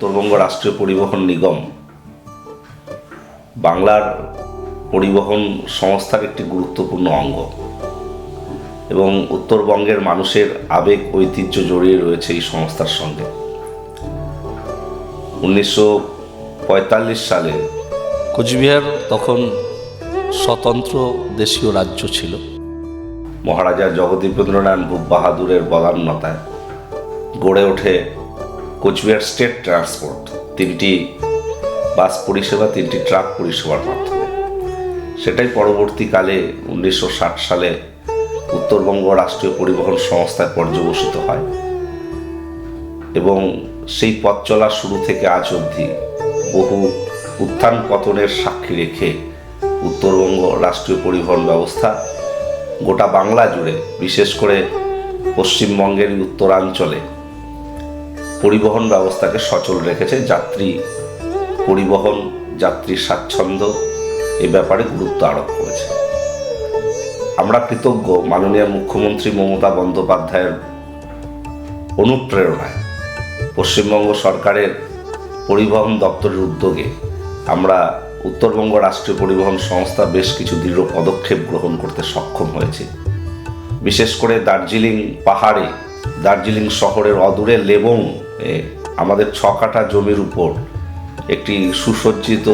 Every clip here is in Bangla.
উত্তরবঙ্গ রাষ্ট্রীয় পরিবহন নিগম বাংলার পরিবহন সংস্থার একটি গুরুত্বপূর্ণ অঙ্গ। এবং উত্তরবঙ্গের মানুষের আবেগ, ঐতিহ্য জড়িয়ে রয়েছে এই সংস্থার সঙ্গে। উনিশশো পঁয়তাল্লিশ সালে কোচবিহার তখন স্বতন্ত্র দেশীয় রাজ্য ছিল। মহারাজা জগদীপেন্দ্রনাথ ভূপ বাহাদুরের বদান্যতায় গড়ে ওঠে কোচবিহার স্টেট ট্রান্সপোর্ট, তিনটি বাস পরিষেবা, তিনটি ট্রাক পরিষেবার মাধ্যমে। সেটাই পরবর্তীকালে উনিশশো ষাট সালে উত্তরবঙ্গ রাষ্ট্রীয় পরিবহন সংস্থায় পর্যবসিত হয় এবং সেই পথ চলা শুরু থেকে আজ অবধি বহু উত্থান পতনের সাক্ষী রেখে উত্তরবঙ্গ রাষ্ট্রীয় পরিবহন ব্যবস্থা গোটা বাংলা জুড়ে, বিশেষ করে পশ্চিমবঙ্গের উত্তরাঞ্চলে পরিবহন ব্যবস্থাকে সচল রেখেছে যাত্রী পরিবহন, যাত্রী স্বাচ্ছন্দ্য। এ ব্যাপারে গুরুত্ব আরোপ করেছে। আমরা কৃতজ্ঞ মাননীয় মুখ্যমন্ত্রী মমতা বন্দ্যোপাধ্যায়ের অনুপ্রেরণায় পশ্চিমবঙ্গ সরকারের পরিবহন দপ্তরের উদ্যোগে আমরা উত্তরবঙ্গ রাষ্ট্রীয় পরিবহন সংস্থা বেশ কিছু দৃঢ় পদক্ষেপ গ্রহণ করতে সক্ষম হয়েছে। বিশেষ করে দার্জিলিং পাহাড়ে, দার্জিলিং শহরের অদূরে লেবং আমাদের ছ কাঠা জমির উপর একটি সুসজ্জিত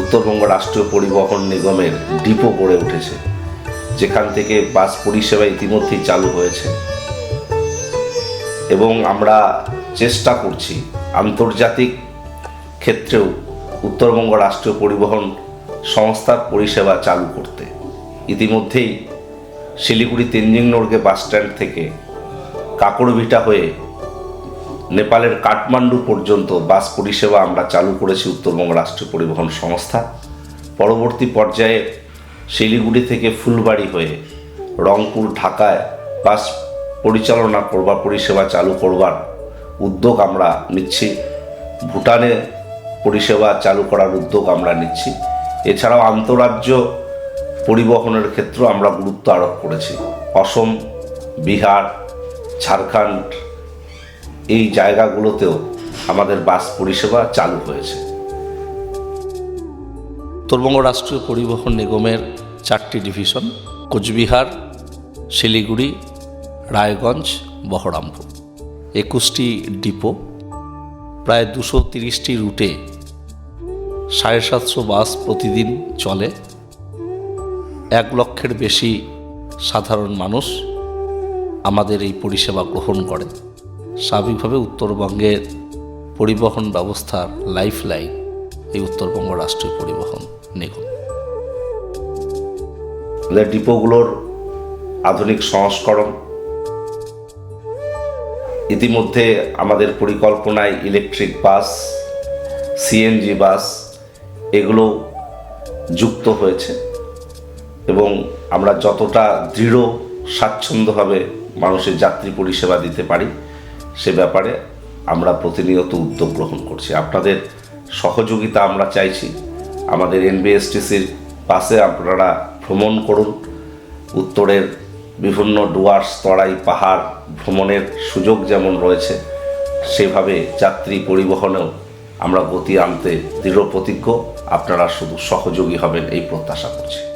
উত্তরবঙ্গ রাষ্ট্রীয় পরিবহন নিগমের ডিপো গড়ে উঠেছে, যেখান থেকে বাস পরিষেবা ইতিমধ্যেই চালু হয়েছে। এবং আমরা চেষ্টা করছি আন্তর্জাতিক ক্ষেত্রেও উত্তরবঙ্গ রাষ্ট্রীয় পরিবহন সংস্থার পরিষেবা চালু করতে। ইতিমধ্যেই শিলিগুড়ি তেনজিং নোরগে বাস স্ট্যান্ড থেকে কাকড়ভিটা হয়ে নেপালের কাঠমান্ডু পর্যন্ত বাস পরিষেবা আমরা চালু করেছি উত্তরবঙ্গ রাষ্ট্রীয় পরিবহন সংস্থা। পরবর্তী পর্যায়ে শিলিগুড়ি থেকে ফুলবাড়ি হয়ে রংপুর, ঢাকায় বাস পরিচালনা করবার পরিষেবা চালু করবার উদ্যোগ আমরা নিচ্ছি। ভুটানে পরিষেবা চালু করার উদ্যোগ আমরা নিচ্ছি। এছাড়াও আন্তরাজ্য পরিবহনের ক্ষেত্রেও আমরা গুরুত্ব আরোপ করেছি। অসম, বিহার, ঝাড়খণ্ড এই জায়গাগুলোতেও আমাদের বাস পরিষেবা চালু হয়েছে। উত্তরবঙ্গ রাষ্ট্রীয় পরিবহন নিগমের চারটি ডিভিশন, কোচবিহার, শিলিগুড়ি, রায়গঞ্জ, বহরমপুর। একুশটি ডিপো, প্রায় দুশো তিরিশটি রুটে সাড়ে সাতশো বাস প্রতিদিন চলে। এক লক্ষের বেশি সাধারণ মানুষ আমাদের এই পরিষেবা গ্রহণ করে স্বাভাবিকভাবে উত্তরবঙ্গের পরিবহন ব্যবস্থার লাইফ লাইন এই উত্তরবঙ্গ রাষ্ট্রীয় পরিবহন নিগম। ডিপোগুলোর আধুনিক সংস্করণ, ইতিমধ্যে আমাদের পরিকল্পনায় ইলেকট্রিক বাস সিএনজি বাস এগুলো যুক্ত হয়েছে এবং আমরা যতটা দৃঢ় স্বাচ্ছন্দ্যভাবে মানুষের যাত্রী পরিষেবা দিতে পারি সে ব্যাপারে আমরা প্রতিনিয়ত উদ্যোগ গ্রহণ করছি। আপনাদের সহযোগিতা আমরা চাইছি। আমাদের এনবিএসটিসির পাশে আপনারা ভ্রমণ করুন। উত্তরের বিভিন্ন ডুয়ার্স তরাই, পাহাড় ভ্রমণের সুযোগ যেমন রয়েছে, সেভাবে যাত্রী পরিবহনেও আমরা গতি আনতে দৃঢ় প্রতিজ্ঞ আপনারা শুধু সহযোগী হবেন, এই প্রত্যাশা করছি।